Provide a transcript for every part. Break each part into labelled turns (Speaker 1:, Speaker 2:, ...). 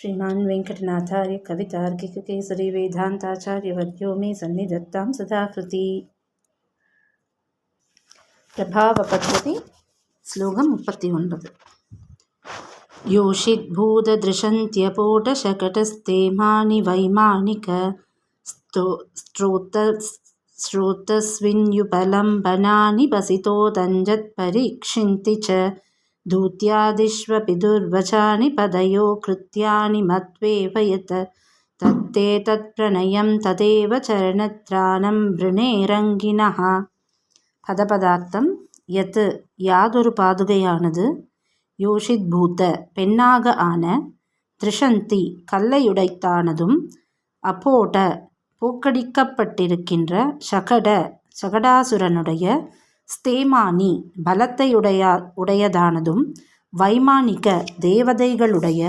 Speaker 1: श्रीमान श्रीमान् वेङ्कटनाथार्य कवितार्किककेसरी वेदान्ताचार्यवर्यो मे सन्निधत्तां सदाकृति। प्रभावपद्धति, श्लोकम् मुप्पत्ति ओन्पत् योषिद्भूतदृशन्त्यपोटशकटस्ते मानि वैमानिक स्तो स्त्रोत स्रोतस्विन्युपलम्बनानि बसितोदञ्जत्परीक्षिन्ति च दूत्यादिष्वपि दुर्वचानि पदयो कृत्यानि मत्वेव यत् தத்தே தத் பிரணயம் ததேவ சரணத்ராணம் விருணேரங்கினஹ பதபதார்த்தம் எது யாதொரு பாதுகையானது யோஷித் பூத்த பெண்ணாக ஆன திரிஷந்தி கல்லையுடைத்தானதும் அப்போட பூக்கடிக்கப்பட்டிருக்கின்ற சகட சகடாசுரனுடைய ஸ்தேமானி பலத்தையுடையா உடையதானதும் வைமானிக தேவதைகளுடைய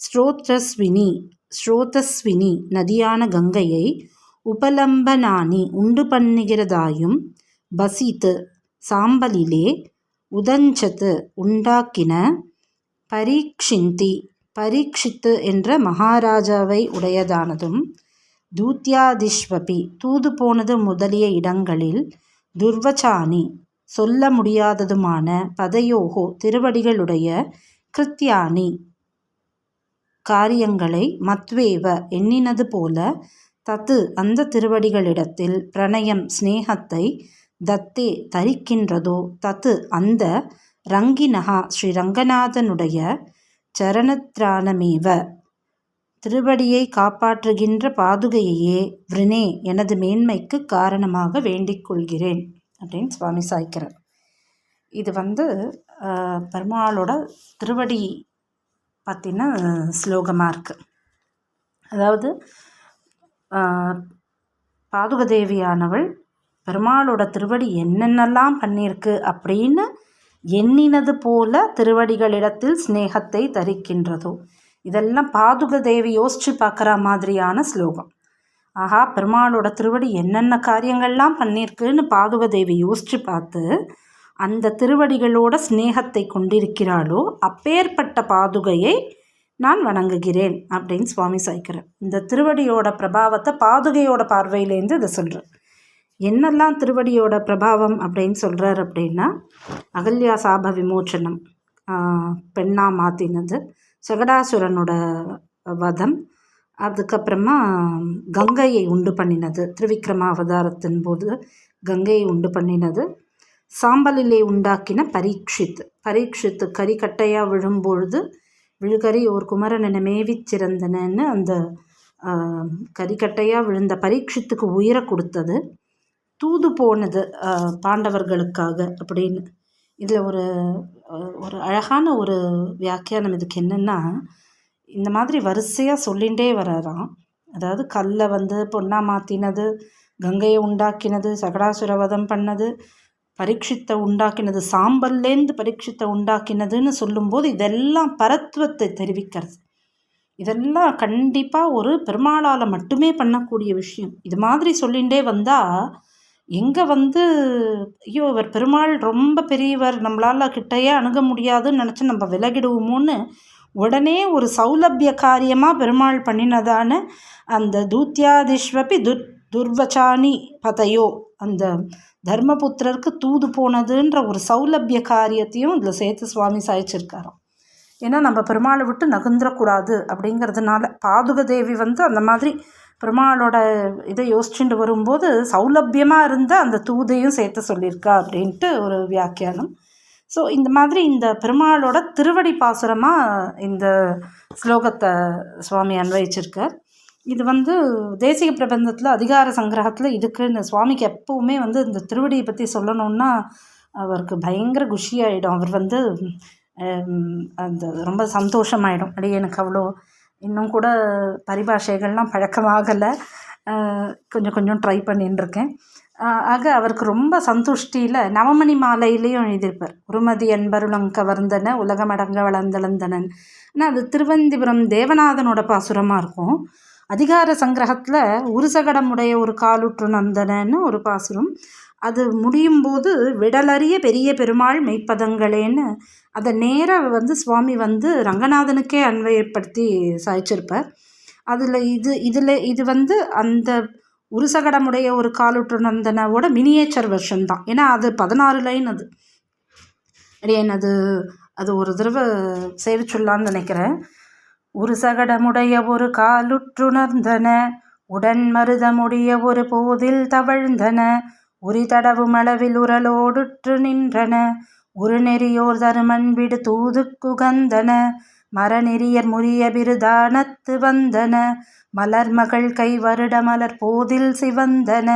Speaker 1: ஸ்ரோத்ரஸ்வினி ஸ்ரோதஸ்வினி நதியான கங்கையை உபலம்பனானி உண்டு பண்ணுகிறதாயும் பசித்து சாம்பலிலே உதஞ்சத்து உண்டாக்கின பரீக்ஷிந்தி பரீட்சித்து என்ற மகாராஜாவை உடையதானதும் தூத்தியாதிஷ்வபி தூது போனது முதலிய இடங்களில் துர்வச்சானி சொல்ல முடியாததுமான பதயோகோ திருவடிகளுடைய கிருத்தியானி காரியங்களை மத்வேவ எண்ணினது போல தத்து அந்த திருவடிகளிடத்தில் பிரணயம் ஸ்நேகத்தை தத்தே தரிக்கின்றதோ தத்து அந்த ரங்கினகா ஸ்ரீ ரங்கநாதனுடைய சரணத்ராணமேவ திருவடியை காப்பாற்றுகின்ற பாதுகையையே விருனே எனது மேன்மைக்கு காரணமாக வேண்டிக் கொள்கிறேன் அப்படின்னு சுவாமி சாய்க்கிறார். இது வந்து பெருமாளோட திருவடி பற்றின ஸ்லோகமாக இருக்குது அதாவது பாதுகதேவியானவள் பெருமாளோட திருவடி என்னென்னலாம் பண்ணியிருக்கு அப்படின்னு எண்ணினது போல திருவடிகளிடத்தில் ஸ்நேகத்தை தரிக்கின்றதோ இதெல்லாம் பாதுக தேவி யோசித்து பார்க்குற மாதிரியான ஸ்லோகம். ஆஹா பெருமாளோட திருவடி என்னென்ன காரியங்கள்லாம் பண்ணியிருக்குன்னு பாதுக தேவி யோசித்து பார்த்து அந்த திருவடிகளோட ஸ்னேகத்தை கொண்டிருக்கிறாளோ அப்பேற்பட்ட பாதுகையை நான் வணங்குகிறேன் அப்படின்னு சுவாமி சாய்க்கிறேன் இந்த திருவடியோட பிரபாவத்தை பாதுகையோட பார்வையிலேருந்து இதை சொல்கிறேன் என்னெல்லாம் திருவடியோட பிரபாவம் அப்படின்னு சொல்கிறார் அப்படின்னா அகல்யா சாப விமோச்சனம் பெண்ணாக மாற்றினது சகடாசுரனோட வதம். அதுக்கப்புறமா கங்கையை உண்டு பண்ணினது. திருவிக்ரம அவதாரத்தின் போது கங்கையை உண்டு பண்ணினது. சாம்பலிலே உண்டாக்கின பரீட்சித். பரீட்சித்து கரிக்கட்டையாக விழும்பொழுது விழுகறி ஒரு குமரன் என மேவிச்சிறந்தனன்னு அந்த கறிக்கட்டையாக விழுந்த பரீட்சித்துக்கு உயிரை கொடுத்தது. தூது போனது பாண்டவர்களுக்காக அப்படின்னு. இதில் ஒரு ஒரு அழகான ஒரு வியாக்கியானம் இதுக்கு என்னென்னா இந்த மாதிரி வரிசையாக சொல்லிகிட்டே வராராம். அதாவது கல்லை வந்து பொண்ணாக மாற்றினது கங்கையை உண்டாக்கினது சகடாசுரவதம் பண்ணது பரீட்சித்தை உண்டாக்கினது சாம்பல்லேருந்து பரீட்சித்தை உண்டாக்கினதுன்னு சொல்லும்போது இதெல்லாம் பரத்துவத்தை தெரிவிக்கிறது. இதெல்லாம் கண்டிப்பாக ஒரு பெருமாளால் மட்டுமே பண்ணக்கூடிய விஷயம். இது மாதிரி சொல்லிகிட்டே வந்தால் எங்கே வந்து ஐயோ இவர் பெருமாள் ரொம்ப பெரியவர் நம்மளால் கிட்டையே அணுக முடியாதுன்னு நினச்சி நம்ம விலகிடுவோமோன்னு உடனே ஒரு சௌலபிய காரியமாக பெருமாள் பண்ணினதான அந்த தூத்தியாதிஷ்வபி துர் துர்வச்சானி பதையோ அந்த தர்மபுத்திரருக்கு தூது போனதுன்ற ஒரு சௌலபிய காரியத்தையும் இதில் சேர்த்து சுவாமி சாய்ச்சிருக்காராம். ஏன்னா நம்ம பெருமாளை விட்டு நகுந்துடக்கூடாது அப்படிங்கிறதுனால பாதுக தேவி வந்து அந்த மாதிரி பெருமாளோட இதை யோசிச்சுட்டு வரும்போது சௌலபியமாக இருந்த அந்த தூதையும் சேர்த்து சொல்லியிருக்கா அப்படின்ட்டு ஒரு வியாக்கியானம். ஸோ இந்த மாதிரி இந்த பெருமாளோட திருவடி பாசுரமாக இந்த ஸ்லோகத்தை சுவாமி அன்வயிச்சிருக்கார். இது வந்து தேசிக பிரபந்தத்தில் அதிகார சங்கிரகத்தில் இதுக்குன்னு சுவாமிக்கு எப்போவுமே வந்து இந்த திருவடியை பற்றி சொல்லணுன்னா அவருக்கு பயங்கர குஷியாயிடும். அவர் வந்து அந்த ரொம்ப சந்தோஷமாயிடும். அப்படியே எனக்கு அவ்வளோ இன்னும் கூட பரிபாஷைகள்லாம் பழக்கமாகலை. கொஞ்சம் கொஞ்சம் ட்ரை பண்ணிட்டுருக்கேன் ஆக அவருக்கு ரொம்ப சந்துஷ்டியில் நவமணி மாலையிலையும் எழுதியிருப்பார். உருமதி என்பருளங் கவர்ந்தன உலகமடங்க வளர்ந்தளந்தனன். ஆனால் அது திருவந்திபுரம் தேவநாதனோட பாசுரமாக இருக்கும். அதிகார சங்கிரகத்தில் உருசகடமுடைய ஒரு காலுற்று நந்தனன்னு ஒரு பாசுரம். அது முடியும் போது விடலறிய பெரிய பெருமாள் மெய்ப்பதங்களேன்னு அதை நேராக வந்து சுவாமி வந்து ரங்கநாதனுக்கே அன்வயப்படுத்தி சாய்ச்சிருப்பார். அதில் இது இதில் இது வந்து அந்த உருசகடமுடைய ஒரு காலுற்றுணர்ந்தனவோட மினியேச்சர் வெர்ஷன் தான். ஏன்னா அது பதினாறு லைன் அது. அடியேன் அது அது ஒரு தடவை சேவிச்சுடலான்னு நினைக்கிறேன். ஒரு சகடமுடைய ஒரு காலுற்றுணர்ந்தன உடன் மருதமுடைய ஒரு போதில் தவழ்ந்தன உரி தடவும் அளவில் உரலோடுற்று நின்றன. ஒரு நெறியோர் தருமன் விடு தூதுக்குகந்தன மரநெறியர் முறிய பிருதானத்து வந்தன. மலர்மகள் கை வருட மலர் போதில் சிவந்தன.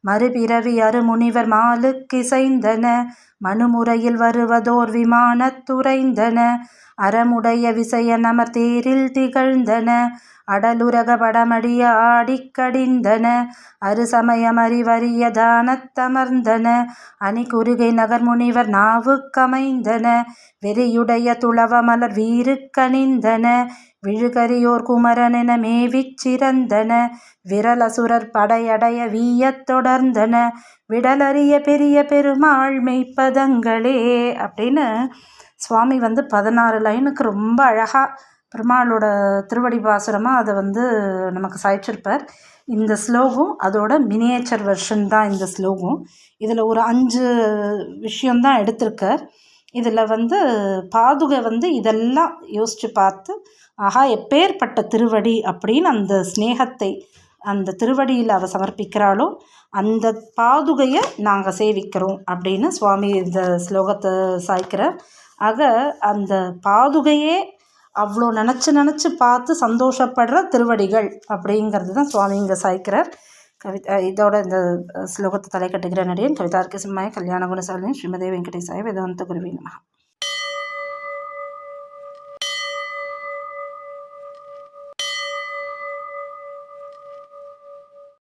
Speaker 1: மறுபிறவி அருமுனிவர் மாலுக்கிசைந்தன மனுமுறையில் வருவதோர் விமானத்துறைந்தன அறமுடைய விசயநமர் தேரில் திகழ்ந்தன. அடலுரக படமடிய ஆடிக்கடிந்தன அருசமயமறிவறிய தானத்தமர்ந்தன அணிகுருகை நகர் முனிவர் நாவுக்கமைந்தன வெறியுடைய துளவமலர் வீருக்கணிந்தன விழுகரியோர் குமரனென மேவிச் சிறந்தன விரலசுரர் படையடைய வீயத் தொடர்ந்தன. விடலறிய பெரிய பெருமாள் மெய்ப்பதங்களே அப்படின்னு சுவாமி வந்து பதினாறு லைனுக்கு ரொம்ப அழகாக பெருமாளோட திருவடி பாசுரமாக அதை வந்து நமக்கு சாய்ச்சிருப்பார். இந்த ஸ்லோகம் அதோட மினியேச்சர் வெர்ஷன் தான் இந்த ஸ்லோகம். இதில் ஒரு அஞ்சு விஷயந்தான் எடுத்திருக்கார். இதில் வந்து பாதுகை வந்து இதெல்லாம் யோசித்து பார்த்து ஆஹா எப்பேற்பட்ட திருவடி அப்படின்னு அந்த ஸ்னேகத்தை அந்த திருவடியில் அவள் சமர்ப்பிக்கிறாளோ அந்த பாதுகையை நாங்கள் சேவிக்கிறோம் அப்படின்னு சுவாமி இந்த ஸ்லோகத்தை சாய்க்கிறார். ஆக அந்த பாதுகையே அவ்வளோ நினச்சி நினச்சி பார்த்து சந்தோஷப்படுற திருவடிகள் அப்படிங்கிறது தான் சுவாமி இங்கே சாய்க்கிறார். கவிதா இதோட இந்த ஸ்லோகத்தை தலை கட்டுகிற நடிகன் கவிதா சிம்மாய கல்யாண குணசாலினி ஸ்ரீமதே வெங்கடேசாய வேதாந்த குருவி நமகா